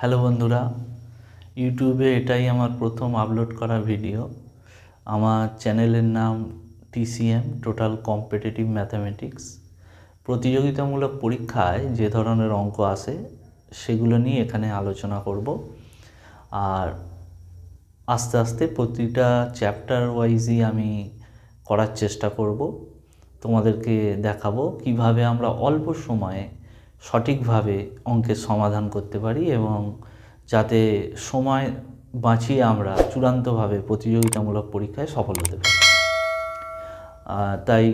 Hello বন্ধুরা, ইউটিউবে এটাই আমার প্রথম আপলোড করা ভিডিও আমার চ্যানেলের নাম টিসিএম টোটাল কম্পিটিটিভ ম্যাথামেটিক্স প্রতিযোগিতামূলক পরীক্ষায় যে ধরনের অঙ্ক আসে, সেগুলো নিয়ে এখানে আলোচনা করব। আর আস্তে আস্তে প্রতিটা চ্যাপ্টার ওয়াইজই আমি করার চেষ্টা করব। তোমাদেরকে দেখাবো কীভাবে আমরা অল্প সময়ে সঠিকভাবে অঙ্কের সমাধান করতে পারি এবং যাতে সময় বাঁচিয়ে আমরা চূড়ান্তভাবে প্রতিযোগিতামূলক পরীক্ষায় সফল হতে পারি। তাই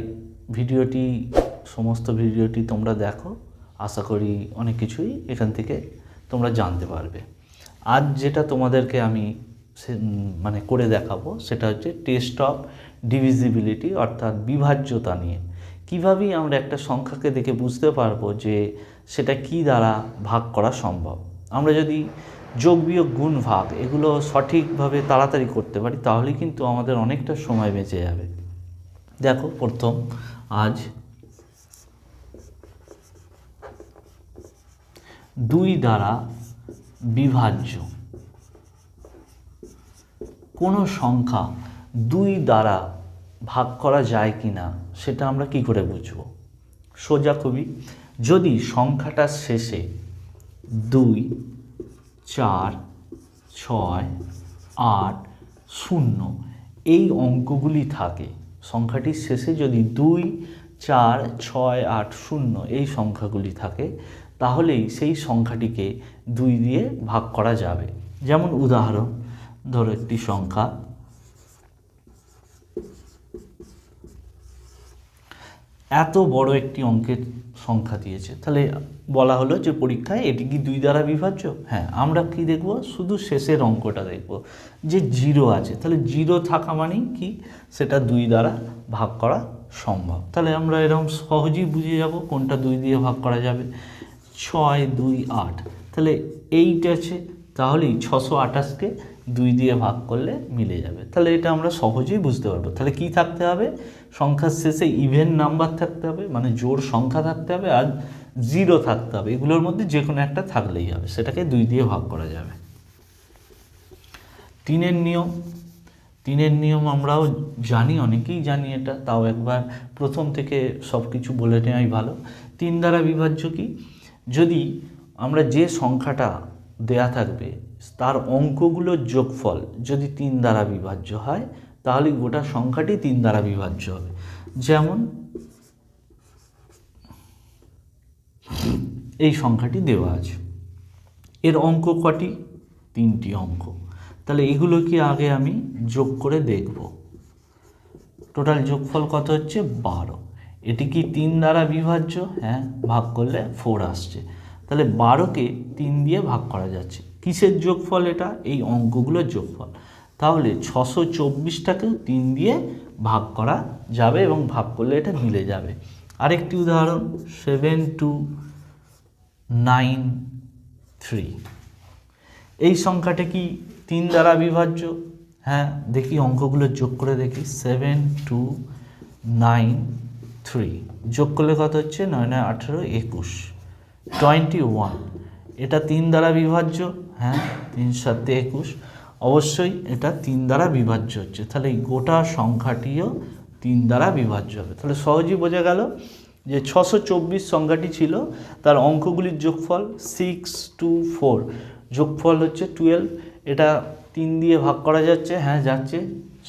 ভিডিওটি, সমস্ত ভিডিওটি তোমরা দেখো। আশা করি অনেক কিছুই এখান থেকে তোমরা জানতে পারবে। আজ যেটা তোমাদেরকে আমি মানে করে দেখাবো সেটা হচ্ছে টেস্ট অফ ডিভিজিবিলিটি অর্থাৎ বিভাজ্যতা নিয়ে। কীভাবেই আমরা একটা সংখ্যাকে দেখে বুঝতে পারব যে সেটা কি দ্বারা ভাগ করা সম্ভব? আমরা যদি যোগ বিয়োগ গুণ ভাগ এগুলো সঠিকভাবে তাড়াতাড়ি করতে পারি, তাহলে কিন্তু আমাদের অনেকটা সময় বেঁচে যাবে। দেখো, প্রথম, আজ দুই দ্বারা বিভাজ্য। কোনো সংখ্যা দুই দ্বারা ভাগ করা যায় কি না সেটা আমরা কি করে বুঝব? সোজা খুবই যদি সংখ্যাটার শেষে দুই, চার, ছয়, আট, শূন্য এই অঙ্কগুলি থাকে সংখ্যাটির শেষে যদি দুই, চার, ছয়, আট, শূন্য এই সংখ্যাগুলি থাকে, তাহলেই সেই সংখ্যাটিকে দুই দিয়ে ভাগ করা যাবে। যেমন উদাহরণ, ধরো একটি সংখ্যা এত বড় একটি অঙ্কের সংখ্যা দিয়েছে। তাহলে বলা হলো যে পরীক্ষায় এটি কি দুই দ্বারা বিভাজ্য? হ্যাঁ আমরা কি দেখব? শুধু শেষের অঙ্কটা দেখব। যে জিরো আছে, তাহলে জিরো থাকা মানেই কি? সেটা দুই দ্বারা ভাগ করা সম্ভব। তাহলে আমরা এরকম সহজেই বুঝে যাব কোনটা দুই দিয়ে ভাগ করা যাবে। ছয়, দুই, আট। তাহলে এইট আছে, তাহলেই ছশো আঠাশকে দুই দিয়ে ভাগ করলে মিলে যাবে। তাহলে এটা আমরা সহজেই বুঝতে পারব। তাহলে কি থাকতে হবে? সংখ্যার শেষে ইভেন নাম্বার থাকতে হবে মানে জোর সংখ্যা থাকতে হবে আর জিরো থাকতে হবে। এগুলোর মধ্যে যে কোনো একটা থাকলেই হবে, সেটাকে দুই দিয়ে ভাগ করা যাবে। তিনের নিয়ম তিনের নিয়ম আমরাও জানি, অনেকেই জানি এটা, তাও একবার প্রথম থেকে সব কিছু বলে নেওয়াই ভালো। তিন দ্বারা বিভাজ্য কি? যদি আমরা যে সংখ্যাটা দেয়া থাকবে, তার অঙ্কগুলোর যোগফল যদি তিন দ্বারা বিভাজ্য হয় তাহলে গোটা সংখ্যাটি তিন দ্বারা বিভাজ্য হবে। যেমন এই সংখ্যাটি দেওয়া আছে। এর অঙ্ক কটি? তিনটি অঙ্ক। তাহলে এগুলো কি আগে আমি যোগ করে দেখব। টোটাল যোগফল কত হচ্ছে? বারো। এটি কি তিন দ্বারা বিভাজ্য? হ্যাঁ ভাগ করলে ফোর আসছে। তাহলে বারোকে তিন দিয়ে ভাগ করা যাচ্ছে। কিসের যোগফল এটা? এই অঙ্কগুলোর যোগফল। তাহলে ছশো চব্বিশটাকেও তিন দিয়ে ভাগ করা যাবে এবং ভাগ করলে এটা মিলে যাবে। আরেকটি উদাহরণ, সেভেন টু নাইন থ্রি। এই সংখ্যাটা কি তিন দ্বারা বিভাজ্য? হ্যাঁ দেখি অঙ্কগুলো যোগ করে দেখি। Seven two nine three. যোগ করলে কত হচ্ছে? নয় নয়, আঠেরো, একুশ। Twenty one. এটা তিন দ্বারা বিভাজ্য? হ্যাঁ তিন সাতে একুশ। অবশ্যই এটা তিন দ্বারা বিভাজ্য হচ্ছে। তাহলে এই গোটা সংখ্যাটিও তিন দ্বারা বিভাজ্য হবে। তাহলে সহজেই বোঝা গেল যে ছশো চব্বিশ সংখ্যাটি ছিল, তার অঙ্কগুলির যোগফল সিক্স টু ফোর যোগফল হচ্ছে টুয়েলভ এটা তিন দিয়ে ভাগ করা যাচ্ছে হ্যাঁ যাচ্ছে,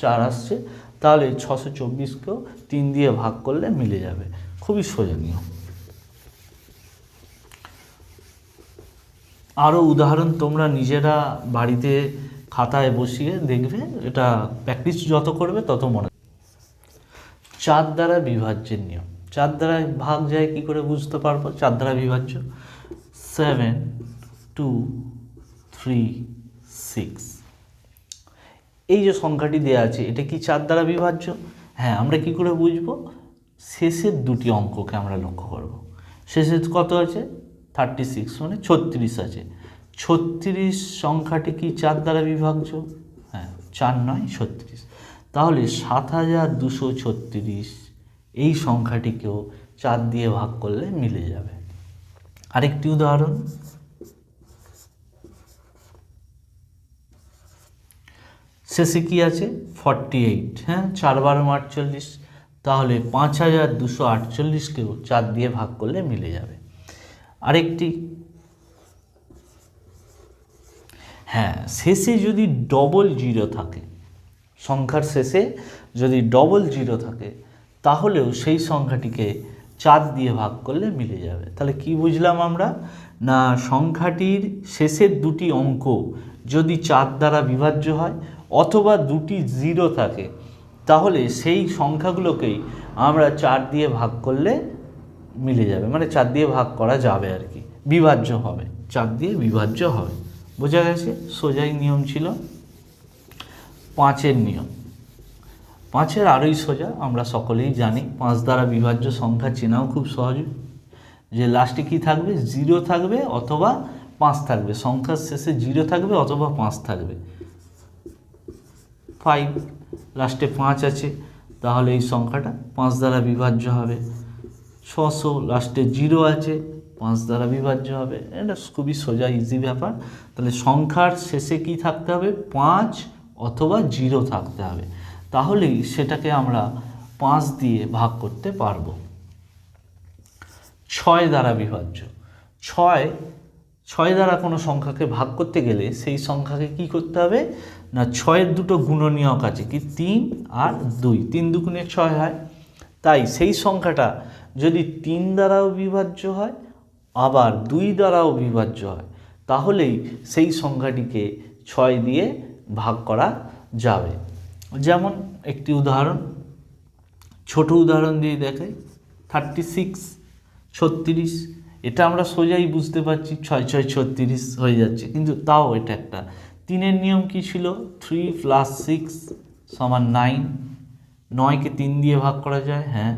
চার আসছে। তাহলে ছশো চব্বিশকেও তিন দিয়ে ভাগ করলে মিলে যাবে। খুবই সোজনীয় আরও উদাহরণ তোমরা নিজেরা বাড়িতে খাতায় বসিয়ে দেখবে, এটা প্র্যাকটিস যত করবে তত মনে চার দ্বারা বিভাজ্যের নিয়ম। চার দ্বারা ভাগ যায়, কি করে বুঝতে পারব? চার দ্বারা বিভাজ্য। সেভেন টু থ্রি সিক্স এই যে সংখ্যাটি দেওয়া আছে, এটা কি চার দ্বারা বিভাজ্য? হ্যাঁ আমরা কি করে বুঝব? শেষের দুটি অঙ্ককে আমরা লক্ষ্য করব। শেষের কত আছে? থার্টি সিক্স মানে ছত্রিশ আছে। ছত্রিশ সংখ্যাটি কি চার দ্বারা বিভাগ্য হ্যাঁ চার নয়, ছত্রিশ। তাহলে সাত হাজার দুশো ছত্রিশ, এই সংখ্যাটিকেও চার দিয়ে ভাগ করলে মিলে যাবে। আরেকটি উদাহরণ। শেষে কি আছে? ফর্টি এইট হ্যাঁ চার বারো আটচল্লিশ তাহলে পাঁচ হাজার দুশো আটচল্লিশকেও চার দিয়ে ভাগ করলে মিলে যাবে। আরেকটি হ্যাঁ শেষে যদি ডবল জিরো থাকে, সংখ্যার শেষে যদি ডবল জিরো থাকে, তাহলেও সেই সংখ্যাটিকে চার দিয়ে ভাগ করলে মিলে যাবে। তাহলে কি বুঝলাম আমরা? না, সংখ্যাটির শেষের দুটি অঙ্ক যদি চার দ্বারা বিভাজ্য হয় অথবা দুটি জিরো থাকে, তাহলে সেই সংখ্যাগুলোকেই আমরা চার দিয়ে ভাগ করলে মিলে যাবে। মানে চার দিয়ে ভাগ করা যাবে আর কি। বিভাজ্য হবে। চার দিয়ে বিভাজ্য হবে। বোঝা গেছে? সোজাই নিয়ম ছিল। পাঁচের নিয়ম। পাঁচের আরোই সোজা, আমরা সকলেই জানি। পাঁচ দ্বারা বিভাজ্য সংখ্যা চেনাও খুব সহজ। যে লাস্টে কি থাকবে? জিরো থাকবে অথবা পাঁচ থাকবে। সংখ্যার শেষে জিরো থাকবে অথবা পাঁচ থাকবে। ফাইভ লাস্টে পাঁচ আছে। তাহলে এই সংখ্যাটা পাঁচ দ্বারা বিভাজ্য হবে। ছশো লাস্টে জিরো আছে। পাঁচ দ্বারা বিভাজ্য হবে। এটা খুবই সোজা ইজি ব্যাপার। তাহলে সংখ্যার শেষে কি থাকতে হবে? পাঁচ অথবা জিরো থাকতে হবে। তাহলেই সেটাকে আমরা পাঁচ দিয়ে ভাগ করতে পারব। ছয় দ্বারা বিভাজ্য। ছয় ছয় দ্বারা কোনো সংখ্যাকে ভাগ করতে গেলে সেই সংখ্যাকে কি করতে হবে? না, ছয়ের দুটো গুণনীয়ক আছে কি? তিন আর দুই। তিন দুগুণে ছয় হয়। তাই সেই সংখ্যাটা যদি তিন দ্বারাও বিভাজ্য হয় আবার দুই দ্বারাও বিভাজ্য হয়। তাহলেই সেই সংখ্যাটিকে ছয় দিয়ে ভাগ করা যাবে। যেমন একটি উদাহরণ, ছোট উদাহরণ দিয়ে দেখাই থার্টি সিক্স ছত্রিশ, এটা আমরা সোজাই বুঝতে পারছি, ছয় ছয়, ছত্রিশ হয়ে যাচ্ছে, কিন্তু তাও এটা একটা। তিনের নিয়ম কি ছিল? থ্রি প্লাস সিক্স সমান নাইন নয়কে তিন দিয়ে ভাগ করা যায় হ্যাঁ।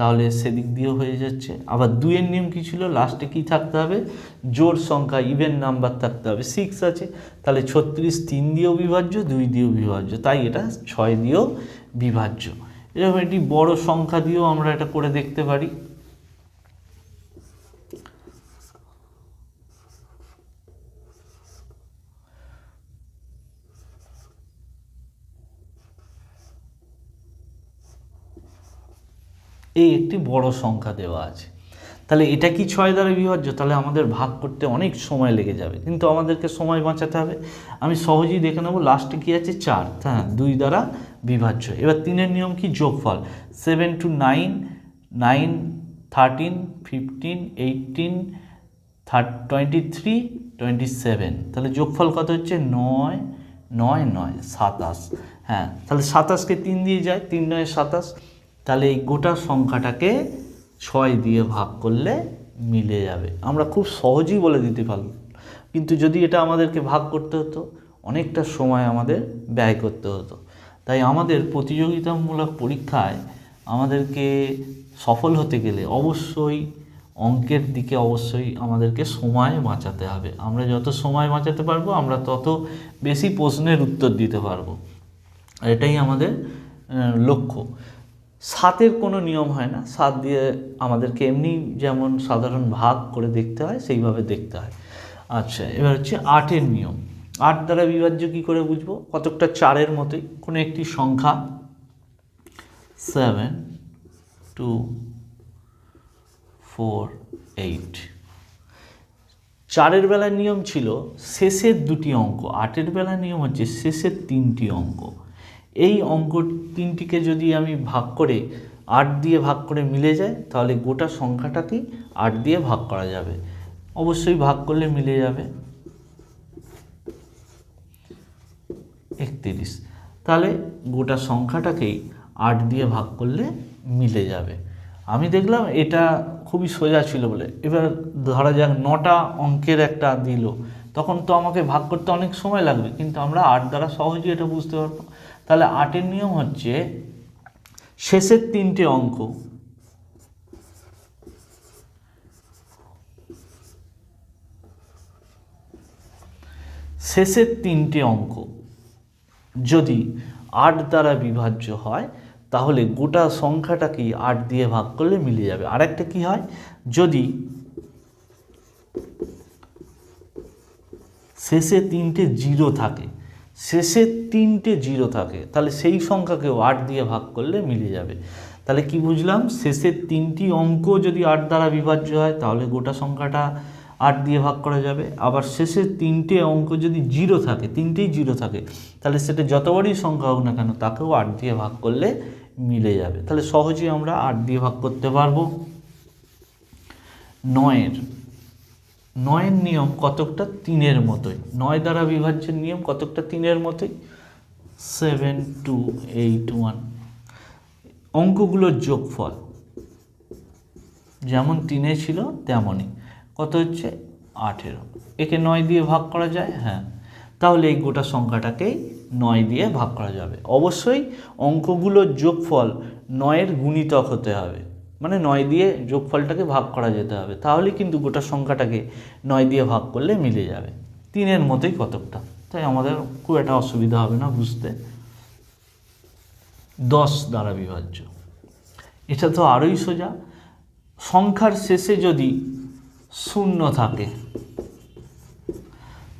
তাহলে সেদিক দিয়েও হয়ে যাচ্ছে। আবার দুইয়ের নিয়ম কী ছিল? লাস্টে কি থাকতে হবে? জোর সংখ্যা ইভেন নাম্বার থাকতে হবে। সিক্স আছে। তাহলে ছত্রিশ তিন দিয়েও বিভাজ্য, দুই দিয়েও বিভাজ্য। তাই এটা ছয় দিয়েও বিভাজ্য। এরকম একটি বড় সংখ্যা দিয়েও আমরা এটা করে দেখতে পারি। এই একটি বড় সংখ্যা দেওয়া আছে। তাহলে এটা কি ছয় দ্বারা বিভাজ্য? তাহলে আমাদের ভাগ করতে অনেক সময় লেগে যাবে। কিন্তু আমাদেরকে সময় বাঁচাতে হবে। আমি সহজেই দেখে নেব লাস্টে কি আছে? চার। হ্যাঁ দুই দ্বারা বিভাজ্য। এবার তিনের নিয়ম কি? যোগফল। Seven two nine nine thirteen fifteen eighteen twenty three twenty seven তাহলে যোগফল কত হচ্ছে? নয় নয় নয়, সাতাশ। হ্যাঁ তাহলে সাতাশকে তিন দিয়ে যায়। তিন নয়, সাতাশ। তাহলে এই গোটা সংখ্যাটাকে ছয় দিয়ে ভাগ করলে মিলে যাবে। আমরা খুব সহজেই বলে দিতে পারব। কিন্তু যদি এটা আমাদেরকে ভাগ করতে হতো, অনেকটা সময় আমাদের ব্যয় করতে হতো। তাই আমাদের প্রতিযোগিতামূলক পরীক্ষায় আমাদেরকে সফল হতে গেলে অবশ্যই অঙ্কের দিকে অবশ্যই আমাদেরকে সময় বাঁচাতে হবে। আমরা যত সময় বাঁচাতে পারব, আমরা তত বেশি প্রশ্নের উত্তর দিতে পারব। এটাই আমাদের লক্ষ্য। সাতের কোনো নিয়ম হয় না। সাত দিয়ে আমাদেরকে এমনি যেমন সাধারণ ভাগ করে দেখতে হয়, সেইভাবে দেখতে হয়। আচ্ছা এবার হচ্ছে আটের নিয়ম। আট দ্বারা বিভাজ্য কী করে বুঝব? কতকটা চারের মতোই, কোনো একটি সংখ্যা সেভেন টু ফোর এইট চারের বেলার নিয়ম ছিল শেষের দুটি অঙ্ক। আটের বেলার নিয়ম হচ্ছে শেষের তিনটি অঙ্ক। এই অঙ্ক তিনটিকে যদি আমি ভাগ করে আট দিয়ে ভাগ করে মিলে যায়, তাহলে গোটা সংখ্যাটাকেই আট দিয়ে ভাগ করা যাবে। অবশ্যই ভাগ করলে মিলে যাবে। একত্রিশ। তাহলে গোটা সংখ্যাটাকেই আট দিয়ে ভাগ করলে মিলে যাবে। আমি দেখলাম এটা খুবই সোজা ছিল বলে। এবার ধরা যাক নটা অঙ্কের একটা দিল। তখন তো আমাকে ভাগ করতে অনেক সময় লাগবে, কিন্তু আমরা আট দ্বারা সহজেই এটা বুঝতে পারব। তাহলে আটের নিয়ম হচ্ছে শেষের তিনটে অঙ্ক। শেষের তিনটে অঙ্ক। যদি আট দ্বারা বিভাজ্য হয়, তাহলে গোটা সংখ্যাটাকেই আট দিয়ে ভাগ করলে মিলে যাবে। আরেকটা কি হয়? যদি শেষে তিনটে জিরো থাকে শেষে তিনটে জিরো থাকে, তাহলে সেই সংখ্যাকেও আট দিয়ে ভাগ করলে মিলে যাবে। তাহলে কি বুঝলাম? শেষের তিনটি অঙ্ক যদি আট দ্বারা বিভাজ্য হয়, তাহলে গোটা সংখ্যাটা আট দিয়ে ভাগ করা যাবে। আবার শেষের তিনটে অঙ্ক যদি জিরো থাকে, তিনটেই জিরো থাকে, তাহলে সেটা যতবারই সংখ্যা হোক না কেন, তাকেও আট দিয়ে ভাগ করলে মিলে যাবে। তাহলে সহজেই আমরা আট দিয়ে ভাগ করতে পারব। নয়ের নয়ের নিয়ম কতকটা তিনের মতোই? নয় দ্বারা বিভাজ্যের নিয়ম কতকটা তিনের মতোই? Seven, two, eight, one. অঙ্কগুলোর যোগফল। যেমন তিনে ছিল, তেমনই। কত হচ্ছে? আঠেরো। একে নয় দিয়ে ভাগ করা যায়? হ্যাঁ। তাহলে এই গোটা সংখ্যাটাকেই নয় দিয়ে ভাগ করা যাবে। অবশ্যই অঙ্কগুলোর যোগফল নয়ের গুণিতক হতে হবে। মানে নয় দিয়ে যোগফলটাকে ভাগ করা যেতে হবে তাহলে কিন্তু গোটা সংখ্যাটাকে নয় দিয়ে ভাগ করলে মিলে যাবে। তিনের মতোই কতকটা? তাই আমাদের খুব একটা অসুবিধা হবে না বুঝতে। দশ দ্বারা বিভাজ্য। এটা তো আরোই সোজা। সংখ্যার শেষে যদি শূন্য থাকে,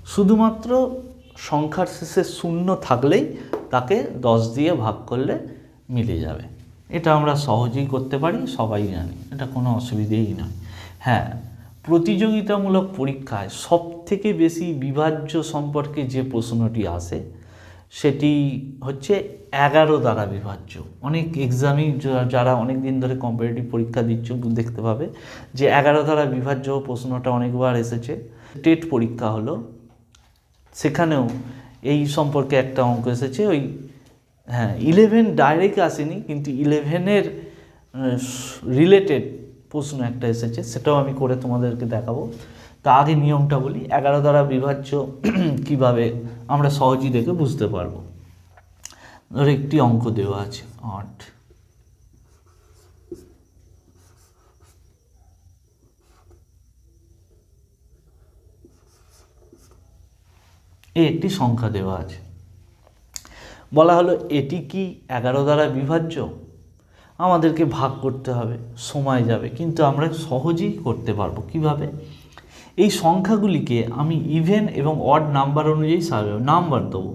শুধুমাত্র সংখ্যার শেষে শূন্য থাকলেই তাকে দশ দিয়ে ভাগ করলে মিলে যাবে। এটা আমরা সহজেই করতে পারি, সবাই জানি, এটা কোনো অসুবিধেই নয়। হ্যাঁ প্রতিযোগিতামূলক পরীক্ষায় সব থেকে বেশি বিভাজ্য সম্পর্কে যে প্রশ্নটি আসে, সেটি হচ্ছে এগারো দ্বারা বিভাজ্য। অনেক এক্সামই যারা অনেক দিন ধরে কম্পিটিটিভ পরীক্ষা দিচ্ছ, দেখতে পাবে যে এগারো দ্বারা বিভাজ্য প্রশ্নটা অনেকবার এসেছে। টেট পরীক্ষা হলো, সেখানেও এই সম্পর্কে একটা অঙ্ক এসেছে, ওই হ্যাঁ ইলেভেন ডাইরেক্ট আসেনি, কিন্তু ইলেভেনের রিলেটেড প্রশ্ন একটা এসেছে, সেটাও আমি করে তোমাদেরকে দেখাবো। তা আগে নিয়মটা বলি, এগারো দ্বারা বিভাজ্য কীভাবে আমরা সহজেই দেখে বুঝতে পারব। ধর একটি অঙ্ক দেওয়া আছে, আট। এই একটি সংখ্যা দেওয়া আছে। বলা হলো, এটি কি এগারো দ্বারা বিভাজ্য? আমাদেরকে ভাগ করতে হবে, সময় যাবে, কিন্তু আমরা সহজেই করতে পারব। কীভাবে? এই সংখ্যাগুলিকে আমি ইভেন এবং অড নাম্বার অনুযায়ী নাম্বার দেবো।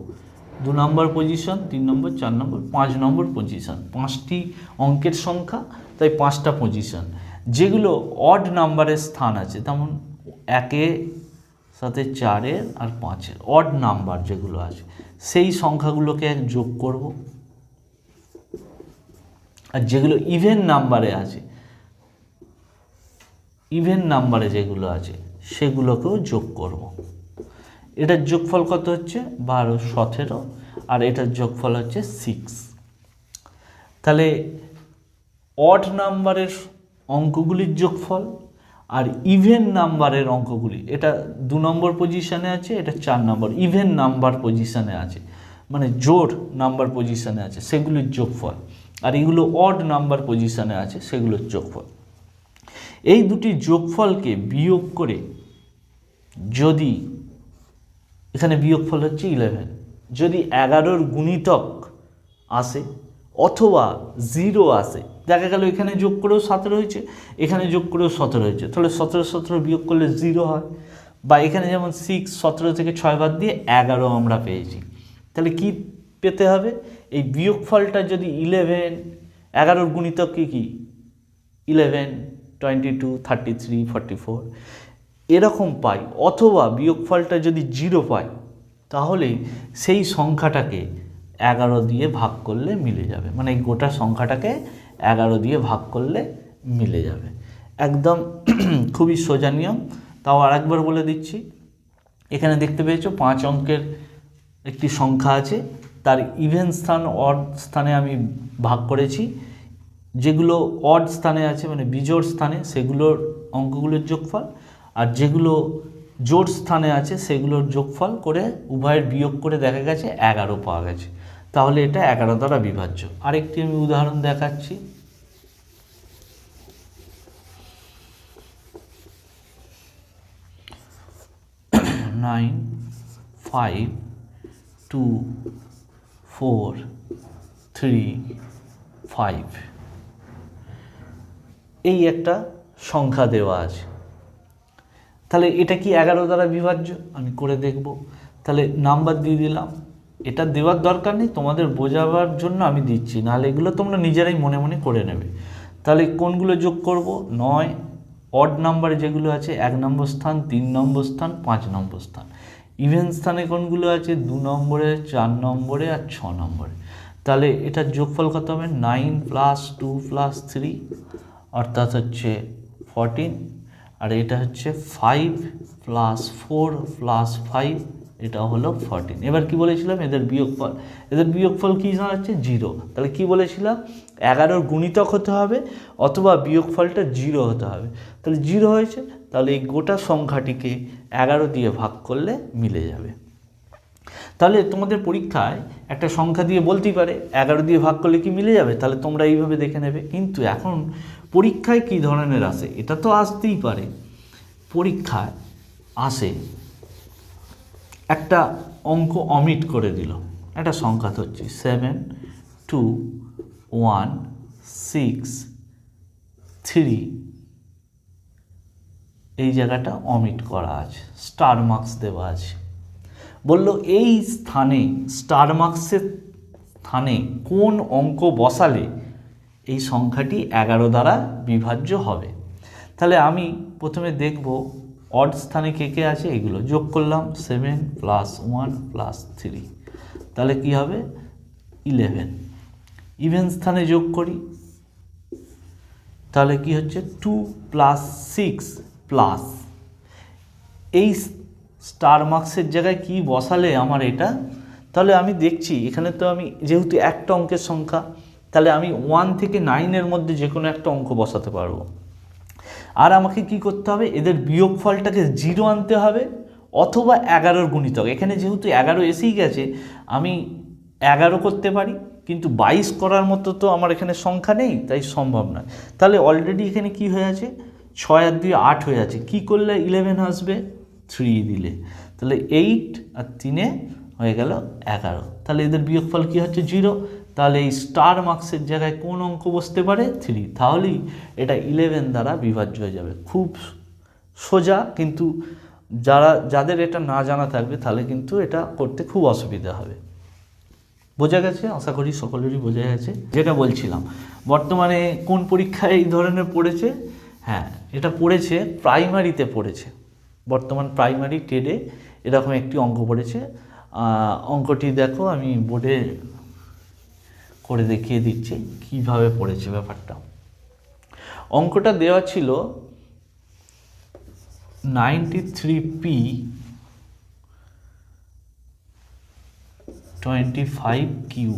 দু নম্বর পজিশন তিন নম্বর চার নম্বর পাঁচ নম্বর পজিশন পাঁচটি অঙ্কের সংখ্যা, তাই পাঁচটা পজিশন যেগুলো অড নাম্বারের স্থান আছে তেমন একে সাথে চারের আর পাঁচের অড নাম্বার যেগুলো আছে, সেই সংখ্যাগুলোকে যোগ করব। আর যেগুলো ইভেন নাম্বারে আছে ইভেন নাম্বারে যেগুলো আছে, সেগুলোকেও যোগ করব। এটার যোগফল কত হচ্ছে? বারো, সতেরো, আর এটার যোগফল হচ্ছে সিক্স তাহলে অড নাম্বারের অঙ্কগুলির যোগফল আর ইভেন নাম্বারের অঙ্কগুলি, এটা দু নম্বর পজিশানে আছে, এটা চার নম্বর ইভেন নাম্বার পজিশানে আছে মানে জোর নাম্বার পজিশানে আছে, সেগুলির যোগফল, আর এগুলো অড নাম্বার পজিশানে আছে, সেগুলোর যোগফল। এই দুটি যোগফলকে বিয়োগ করে যদি, এখানে বিয়োগফল হচ্ছে ইলেভেন যদি এগারোর গুণিতক আসে অথবা জিরো আসে দেখা গেল এখানে যোগ করেও সতেরো হয়েছে, এখানে যোগ করেও সতেরো হয়েছে। তাহলে সতেরো সতেরো বিয়োগ করলে জিরো হয়। বা এখানে যেমন সিক্স সতেরো থেকে ছয় বাদ দিয়ে এগারো আমরা পেয়েছি। তাহলে কি পেতে হবে? এই বিয়োগফলটা যদি ইলেভেন এগারোর গুণিতক কী কী? Eleven twenty two thirty three forty four এরকম পাই। অথবা বিয়োগফলটা যদি জিরো পাই, তাহলে সেই সংখ্যাটাকে এগারো দিয়ে ভাগ করলে মিলে যাবে। মানে এই গোটা সংখ্যাটাকে এগারো দিয়ে ভাগ করলে মিলে যাবে। একদম খুবই সোজা নিয়ম। তাও আরেকবার বলে দিচ্ছি, এখানে দেখতে পেয়েছ পাঁচ অঙ্কের একটি সংখ্যা আছে। তার ইভেন স্থান অড স্থানে আমি ভাগ করেছি। যেগুলো অড স্থানে আছে মানে বিজোড় স্থানে, সেগুলোর অঙ্কগুলোর যোগফল। আর যেগুলো জোড় স্থানে আছে, সেগুলোর যোগফল করে উভয়ের বিয়োগ করে দেখা গেছে এগারো পাওয়া গেছে। তাহলে এটা এগারো দ্বারা বিভাজ্য। আরেকটি আমি উদাহরণ দেখাচ্ছি। Nine, five, two, four, three, five. এই একটা সংখ্যা দেওয়া আছে। তাহলে এটা কি এগারো দ্বারা বিভাজ্য? আমি করে দেখব। তাহলে নাম্বার দিয়ে দিলাম। এটা দেওয়ার দরকার নেই, তোমাদের বোঝাবার জন্য আমি দিচ্ছি। নাহলে এগুলো তোমরা নিজেরাই মনে মনে করে নেবে। তাহলে কোনগুলো যোগ করব? নয় অড নাম্বারে যেগুলো আছে, এক নম্বর স্থান, তিন নম্বর স্থান, পাঁচ নম্বর স্থান। ইভেন স্থানে কোনগুলো আছে? দু নম্বরে, চার নম্বরে আর ছ নম্বরে। তাহলে এটার যোগফল কত হবে? Nine plus two plus three অর্থাৎ হচ্ছে ফরটিন আর এটা হচ্ছে five plus four plus five এটা হলো ফরটিন এবার কি বলেছিলাম? এদের বিয়োগফল এদের বিয়োগফল কী দাঁড়াচ্ছে জিরো তাহলে কি বলেছিলাম? এগারোর গুণিতক হতে হবে অথবা বিয়োগফলটা জিরো হতে হবে। তাহলে জিরো হয়েছে, তাহলে এই গোটা সংখ্যাটিকে এগারো দিয়ে ভাগ করলে মিলে যাবে। তাহলে তোমাদের পরীক্ষায় একটা সংখ্যা দিয়ে বলতেই পারে, এগারো দিয়ে ভাগ করলে কি মিলে যাবে? তাহলে তোমরা এইভাবে দেখে নেবে। কিন্তু এখন পরীক্ষায় কী ধরনের আসে? এটা তো আসতেই পারে। পরীক্ষায় আসে। একটা অঙ্ক অমিট করে দিল। একটা সংখ্যা ধরছি। Seven two one six three এই জায়গাটা অমিট করা আছে। স্টার মার্কস দেওয়া আছে। বলল, এই স্থানে স্টার মার্কসের স্থানে কোন অঙ্ক বসালে এই সংখ্যাটি এগারো দ্বারা বিভাজ্য হবে? তাহলে আমি প্রথমে দেখব অড স্থানে কে কে আছে? এগুলো যোগ করলাম seven plus one plus three তাহলে কি হবে? ইলেভেন ইভেন স্থানে যোগ করি। তাহলে কি হচ্ছে? টু প্লাস সিক্স প্লাস এই স্টার মার্কসের জায়গায় কি বসালে আমার এটা? তাহলে আমি দেখছি, এখানে তো আমি যেহেতু একটা অঙ্কের সংখ্যা, তাহলে আমি ওয়ান থেকে নাইনের মধ্যে যে কোনো একটা অঙ্ক বসাতে পারব। আর আমাকে কি করতে হবে? এদের বিয়োগফলটাকে জিরো আনতে হবে অথবা এগারোর গুণিতক। এখানে যেহেতু এগারো এসেই গেছে, আমি এগারো করতে পারি, কিন্তু বাইশ করার মতো তো আমার এখানে সংখ্যা নেই, তাই সম্ভব নয়। তাহলে অলরেডি এখানে কি হয়ে আছে? ছয় আর দুই আট হয়ে আছে। কি করলে ইলেভেন আসবে? থ্রি দিলে। তাহলে এইট আর তিনে হয়ে গেল এগারো। তাহলে এদের বিয়োগফল কী হচ্ছে? জিরো তাহলে এই স্টার মার্কসের জায়গায় কোন অঙ্ক বসতে পারে? থ্রি তাহলেই এটা ইলেভেন দ্বারা বিভাজ্য হয়ে যাবে। খুব সোজা, কিন্তু যারা, যাদের এটা না জানা থাকবে, তাহলে কিন্তু এটা করতে খুব অসুবিধা হবে। বোঝা গেছে? আশা করি সকলেরই বোঝা গেছে। যেটা বলছিলাম, বর্তমানে কোন পরীক্ষায় এই ধরনের পড়েছে? হ্যাঁ এটা পড়েছে প্রাইমারিতে পড়েছে। বর্তমান প্রাইমারি টেডে এরকম একটি অঙ্ক পড়েছে। অঙ্কটি দেখো, আমি বোর্ডে করে দেখিয়ে দিচ্ছি, কীভাবে পড়েছে ব্যাপারটা। অঙ্কটা দেওয়া ছিল ninety three P twenty five Q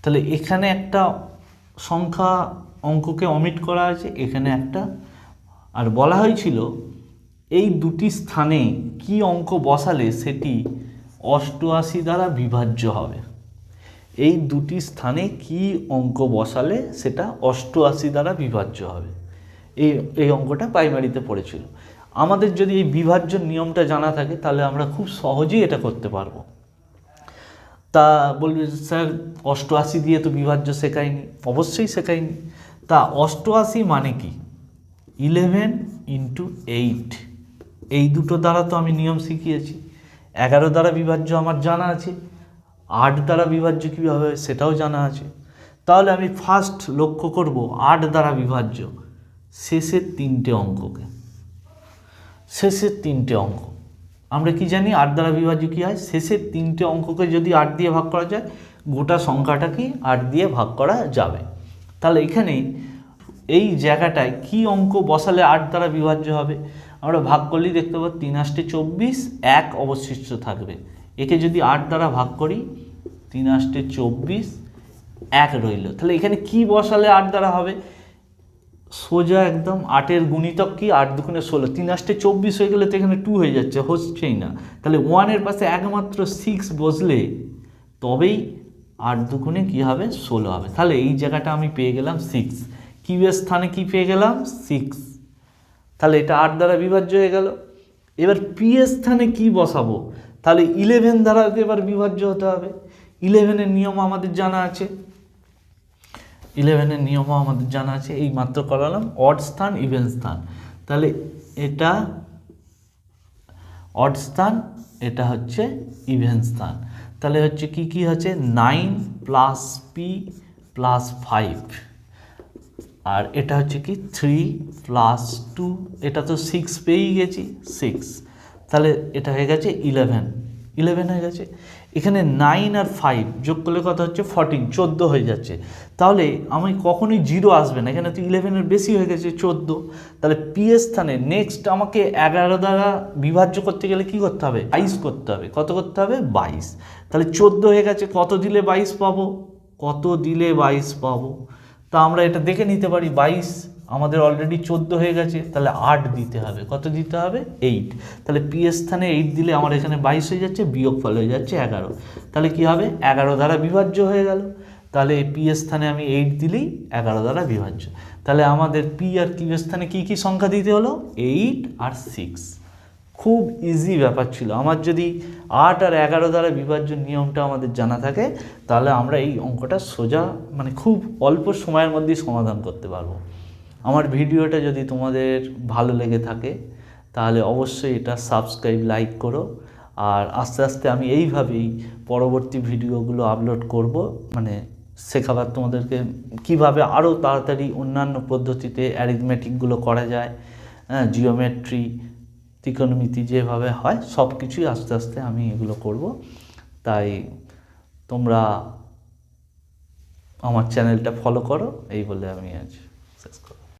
তাহলে এখানে একটা সংখ্যা অঙ্ককে অমিট করা আছে, এখানে একটা। আর বলা হয়েছিল, এই দুটি স্থানে কি অঙ্ক বসালে সেটি অষ্টআশি দ্বারা বিভাজ্য হবে। এই দুটি স্থানে কি অঙ্ক বসালে সেটা অষ্টআশি দ্বারা বিভাজ্য হবে। এই এই অঙ্কটা প্রাইমারিতে পড়েছিল। আমাদের যদি এই বিভাজ্য নিয়মটা জানা থাকে, তাহলে আমরা খুব সহজেই এটা করতে পারব। তা বলবে স্যার, অষ্টআশি দিয়ে তো বিভাজ্য শেখায়নি অবশ্যই শেখায়নি তা অষ্টআশি মানে কি? ইলেভেন ইন্টু এইট এই দুটো দ্বারা তো আমি নিয়ম শিখিয়েছি। এগারো দ্বারা বিভাজ্য আমার জানা আছে। আট দ্বারা বিভাজ্য কীভাবে সেটাও জানা আছে। তাহলে আমি ফার্স্ট লক্ষ্য করব আট দ্বারা বিভাজ্য, শেষের তিনটে অঙ্ককে। শেষের তিনটে অঙ্ক। আমরা কি জানি আট দ্বারা বিভাজ্য কী হয়? শেষের তিনটে অঙ্ককে যদি আট দিয়ে ভাগ করা যায়, গোটা সংখ্যাটা কি আট দিয়ে ভাগ করা যাবে। তাহলে এখানে এই জায়গাটায় কি অঙ্ক বসালে আট দ্বারা বিভাজ্য হবে? আমরা ভাগ করলেই দেখতে পাবো তিন আষ্টে চব্বিশ, এক অবশিষ্ট থাকবে। একে যদি আট দ্বারা ভাগ করি তিন আষ্টে চব্বিশ এক রইল। তাহলে এখানে কি বসালে আট দ্বারা হবে? সোজা একদম আটের গুণিতক কি? আট দুগুণে ষোলো। তিন আষ্টে চব্বিশ হয়ে গেলে তো এখানে টু হয়ে যাচ্ছে হচ্ছেই না। তাহলে ওয়ানের পাশে একমাত্র সিক্স বসলে তবেই আট দুগুণে কী হবে? ষোলো হবে। তাহলে এই জায়গাটা আমি পেয়ে গেলাম সিক্স কিউয়ের স্থানে কি পেয়ে গেলাম? সিক্স তাহলে এটা আট দ্বারা বিভাজ্য হয়ে গেল। এবার পি এর স্থানে কি বসাবো? তাহলে ইলেভেন দ্বারা এবার বিভাজ্য হতে হবে। ইলেভেনের নিয়ম আমাদের জানা আছে। ইলেভেনের নিয়মও আমাদের জানা আছে। এই মাত্র করালাম অড স্থান ইভেন স্থান। তাহলে এটা অড স্থান, এটা হচ্ছে ইভেন স্থান। তাহলে হচ্ছে কি কি হচ্ছে? Nine plus P plus five আর এটা হচ্ছে কি থ্রি প্লাস টু এটা তো সিক্স পেয়েই গেছি সিক্স তাহলে এটা হয়ে গেছে ইলেভেন ইলেভেন হয়ে গেছে। এখানে নাইন আর ফাইভ যোগ করলে কথা হচ্ছে? ফর্টিন চোদ্দ হয়ে যাচ্ছে। তাহলে আমি কখনোই জিরো আসবে না। এখানে তো ইলেভেনের বেশি হয়ে গেছে, চোদ্দ। তাহলে পি স্থানে নেক্সট আমাকে এগারো দ্বারা বিভাজ্য করতে গেলে কি করতে হবে? বাইশ করতে হবে। কত করতে হবে? বাইশ। তাহলে চোদ্দ হয়ে গেছে, কত দিলে বাইশ পাবো? কত দিলে বাইশ পাবো? তা আমরা এটা দেখে নিতে পারি। বাইশ আমাদের অলরেডি চোদ্দ হয়ে গেছে, তাহলে আট দিতে হবে। কত দিতে হবে? এইট তাহলে পি এর স্থানে এইট দিলে আমার এখানে বাইশ হয়ে যাচ্ছে বিয়োগ ফল হয়ে যাচ্ছে এগারো। তাহলে কি হবে? এগারো দ্বারা বিভাজ্য হয়ে গেল। তাহলে পি এর স্থানে আমি এইট দিলেই এগারো দ্বারা বিভাজ্য। তাহলে আমাদের পি আর কিউ এর স্থানে কী কী সংখ্যা দিতে হলো? এইট আর সিক্স খুব ইজি ব্যাপার ছিল। আমার যদি আট আর এগারো দ্বারা বিভাজ্য নিয়মটা আমাদের জানা থাকে, তাহলে আমরা এই অঙ্কটা সোজা মানে খুব অল্প সময়ের মধ্যেই সমাধান করতে পারব। আমার ভিডিওটা যদি তোমাদের ভালো লেগে থাকে, তাহলে অবশ্যই এটা সাবস্ক্রাইব লাইক করো। আর আস্তে আস্তে আমি এইভাবেই পরবর্তী ভিডিওগুলো আপলোড করব। মানে শেখাবার তোমাদেরকে কীভাবে আরও তাড়াতাড়ি অন্যান্য পদ্ধতিতে অ্যারিথমেটিকগুলো করা যায় হ্যাঁ জিওমেট্রি ত্রিকোণমিতি যেভাবে হয় সব কিছুই আস্তে আস্তে আমি এগুলো করব। তাই তোমরা আমার চ্যানেলটা ফলো করো, এই বলে আমি আজ